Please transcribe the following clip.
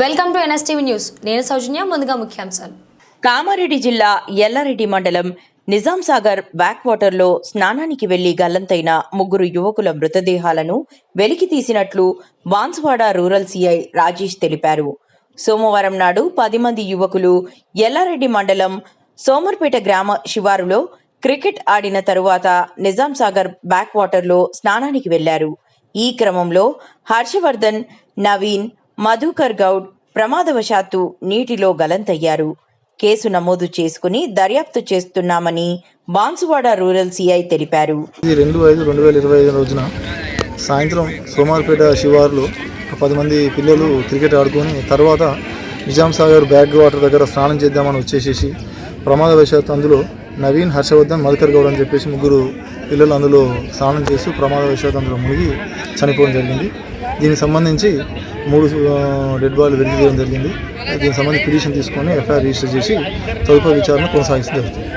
Welcome to NSTV news. నేను సౌజన్య ముందుగా ముఖ్యాంశాలు. కామారెడ్డి జిల్లా ఎల్లారెడ్డి మండలం నిజాం సాగర్ బ్యాక్ వాటర్లో స్నానానికి వెళ్ళి గల్లంతైన ముగ్గురు యువకుల మృతదేహాలను వెలికి తీసినట్లు బాన్స్వాడ రూరల్ సీఐ రాజేష్ తెలిపారు. సోమవారం నాడు పది మంది యువకులు ఎల్లారెడ్డి మండలం సోమర్పేట గ్రామ శివారులో క్రికెట్ ఆడిన తరువాత నిజాం సాగర్ బ్యాక్ వాటర్లో స్నానానికి వెళ్ళారు. ఈ క్రమంలో హర్షవర్ధన్ నవీన్ మధుకర్ గౌడ్ ప్రమాదవశాత్తు నీటిలో గలంతయ్యారు. కేసు నమోదు చేసుకుని దర్యాప్తు చేస్తున్నామని బాన్సువాడ రూరల్ సీఐ తెలిపారు. ఇది రెండు ఐదు రెండు వేల ఇరవై ఐదు రోజున సాయంత్రం సోమార్పేట శివారులో పది మంది పిల్లలు క్రికెట్ ఆడుకొని తర్వాత నిజాం సాగర్ బ్యాక్ వాటర్ దగ్గర స్నానం చేద్దామని వచ్చేసేసి ప్రమాదవశాత్తు అందులో నవీన్ హర్షవర్ధన్ మధుకర్ గౌడ్ అని చెప్పేసి ముగ్గురు పిల్లలు అందులో స్నానం చేస్తూ విషయాలు అందులో మునిగి చనిపోవడం జరిగింది. దీనికి సంబంధించి మూడు డెడ్ బాల్ వెలికి తీయడం జరిగింది. దీనికి సంబంధించి పిటిషన్ తీసుకొని ఎఫ్ఐఆర్ రిజిస్టర్ చేసి తదుపరి విచారణ కొనసాగిస్తూ జరుగుతుంది.